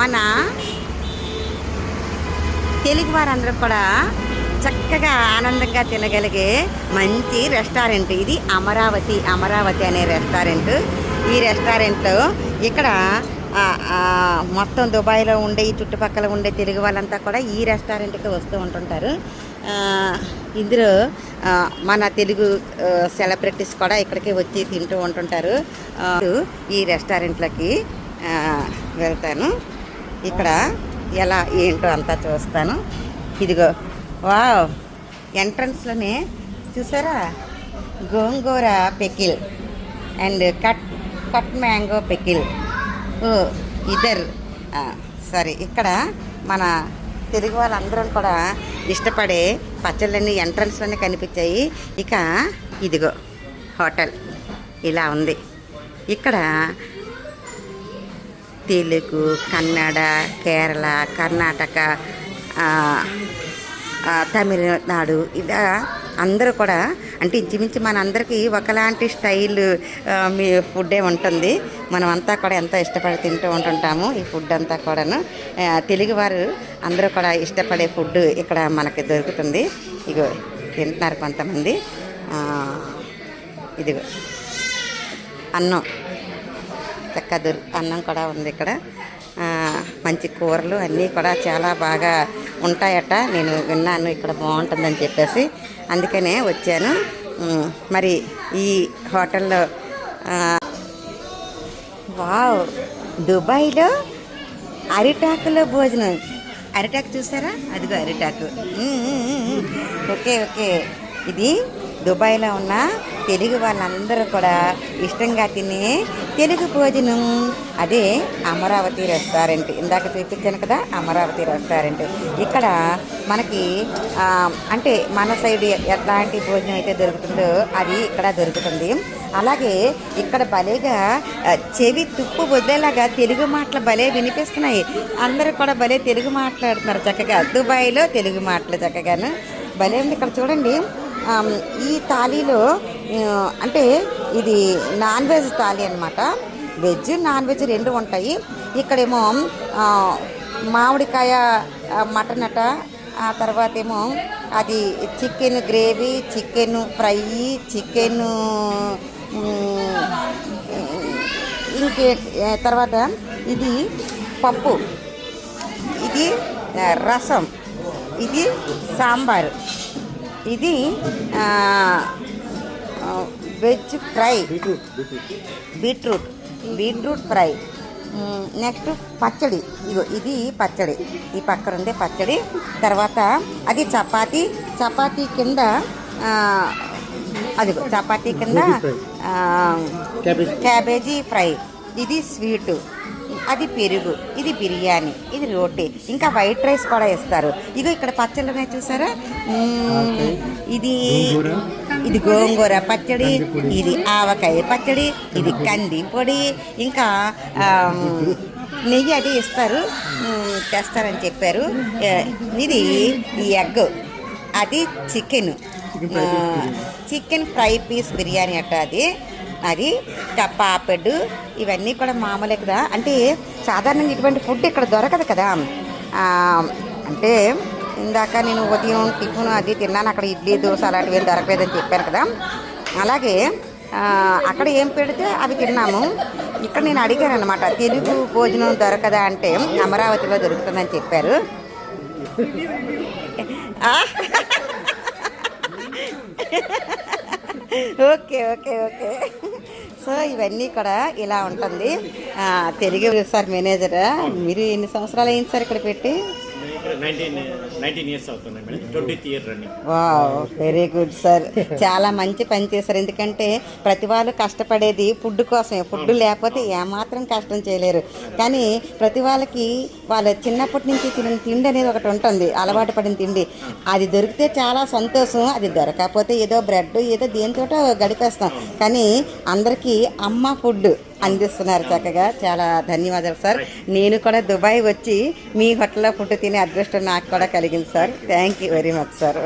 మన తెలుగు వారందరూ కూడా చక్కగా ఆనందంగా తినగలిగే మంచి రెస్టారెంట్. ఇది అమరావతి అమరావతి అనే రెస్టారెంట్. ఈ రెస్టారెంట్లో ఇక్కడ మొత్తం దుబాయ్లో ఉండే ఈ చుట్టుపక్కల ఉండే తెలుగు వాళ్ళంతా కూడా ఈ రెస్టారెంట్కి వస్తూ ఉంటుంటారు. ఇందులో మన తెలుగు సెలబ్రిటీస్ కూడా ఇక్కడికి వచ్చి తింటూ ఉంటుంటారు. ఈ రెస్టారెంట్లకి వెళ్తాను. ఇక్కడ ఎలా ఏంటో అంతా చూస్తాను. ఇదిగో వావ్ ఎంట్రన్స్లోనే చూసారా? Gongura pickle and cut cut mango pickle. ఓ ఇదర్ సారీ ఇక్కడ మన తెలుగు వాళ్ళందరూ కూడా ఇష్టపడే పచ్చళ్ళన్నీ ఎంట్రన్స్లోనే కనిపించాయి. ఇక ఇదిగో హోటల్. ఇలా ఉంది. ఇక్కడ తెలుగు కన్నడ కేరళ కర్ణాటక తమిళనాడు ఇలా అందరూ కూడా అంటే ఇంచుమించు మనందరికీ ఒకలాంటి స్టైల్ మీ ఫుడ్డే ఉంటుంది. మనం అంతా కూడా ఎంతో ఇష్టపడి తింటూ ఉంటుంటాము ఈ ఫుడ్ అంతా కూడాను. తెలుగువారు అందరూ కూడా ఇష్టపడే ఫుడ్ ఇక్కడ మనకి దొరుకుతుంది. ఇగో తింటున్నారు కొంతమంది. ఇదిగో. అన్నం. కదురు అన్నం కూడా ఉంది ఇక్కడ. మంచి కూరలు అన్నీ కూడా చాలా బాగా ఉంటాయట. నేను విన్నాను ఇక్కడ బాగుంటుందని చెప్పేసి. అందుకనే వచ్చాను. మరి ఈ హోటల్లో వావ్ దుబాయ్లో అరిటాకులో భోజనం. అరిటాకు చూసారా? అదిగో అరిటాకు. Okay okay. ఇది దుబాయ్లో ఉన్న తెలుగు వాళ్ళందరూ కూడా ఇష్టంగా తినే తెలుగు భోజనం. అదే అమరావతి రెస్టారెంట్. ఇందాక చూపించాను కదా అమరావతి రెస్టారెంట్. ఇక్కడ మనకి అంటే మన సైడ్ ఎట్లాంటి భోజనం అయితే దొరుకుతుందో అది ఇక్కడ దొరుకుతుంది. అలాగే ఇక్కడ భలేగా చెవి తుప్పు వదిలేలాగా తెలుగు మాటలు భలే వినిపిస్తున్నాయి. అందరూ కూడా భలే తెలుగు మాట్లాడుతున్నారు చక్కగా. దుబాయ్లో తెలుగు మాటలు చక్కగాను. భలే ఉంది. ఇక్కడ చూడండి. ఈ థాలీలో అంటే ఇది నాన్ వెజ్ థాలీ అనమాట వెజ్ నాన్ వెజ్ రెండు ఉంటాయి. ఇక్కడేమో మామిడికాయ మటన్ అట ఆ తర్వాత ఏమో అది chicken gravy chicken fry chicken ఇంకే తర్వాత ఇది పప్పు. ఇది రసం. ఇది సాంబారు. ఇది veg fry. Beetroot beetroot. Fry. Next పచ్చడి. ఇగో ఇది పచ్చడి. ఈ పక్కన ఉండే పచ్చడి. తర్వాత అది చపాతి. చపాతీ కింద అది చపాతీ కింద క్యాబేజీ ఫ్రై. ఇది స్వీటు. అది పెరుగు ఇది బిర్యానీ ఇది రోటీ ఇంకా వైట్ రైస్ కూడా ఇస్తారు ఇగో ఇక్కడ పచ్చళ్ళు ఉన్నాయి చూసారా ఇది ఇది గోంగూర పచ్చడి ఇది ఆవకాయ పచ్చడి ఇది కంది పొడి ఇంకా నెయ్యి అది ఇస్తారు. తెస్తారని చెప్పారు. ఇది ఎగ్ అది chicken. Chicken fry piece biryani. అట్ట అది. అది ఇంకా పాపెడ్ ఇవన్నీ కూడా మామూలే కదా. అంటే సాధారణంగా ఇటువంటి ఫుడ్ ఇక్కడ దొరకదు కదా. అంటే ఇందాక నేను ఉదయం టిఫిన్ అది తిన్నాను అక్కడ ఇడ్లీ దోశ అలాంటివి ఏం దొరకలేదని చెప్పాను కదా. అలాగే అక్కడ ఏం పెడితే అవి తిన్నాము. ఇక్కడ నేను అడిగాను అనమాట తెలుగు భోజనం దొరకదా? అంటే అమరావతిలో దొరుకుతుందని చెప్పారు. Okay okay okay. సో ఇవన్నీ కూడా ఇలా ఉంటుంది. తెలుగు సార్ మేనేజర్ మీరు ఎన్ని సంవత్సరాలు అయింది సార్ ఇక్కడ పెట్టి? వెరీ గుడ్ సార్ చాలా మంచి పని చేశారు. ఎందుకంటే ప్రతి వాళ్ళు కష్టపడేది ఫుడ్ కోసమే. ఫుడ్ లేకపోతే ఏమాత్రం కష్టం చేయలేరు. కానీ ప్రతి వాళ్ళకి వాళ్ళ చిన్నప్పటి నుంచి తిన తిండి అనేది ఒకటి ఉంటుంది. అలవాటు పడిన తిండి. అది దొరికితే చాలా సంతోషం. అది దొరకకపోతే ఏదో బ్రెడ్ ఏదో దేనితోటో గడిపేస్తాం. కానీ అందరికీ అమ్మ ఫుడ్ అందిస్తున్నారు చక్కగా. చాలా ధన్యవాదాలు సార్. నేను కూడా దుబాయ్ వచ్చి మీ హోటల్లో ఫుడ్ తినే అదృష్టం నాకు కూడా కలిగింది sir. Thank you very much sir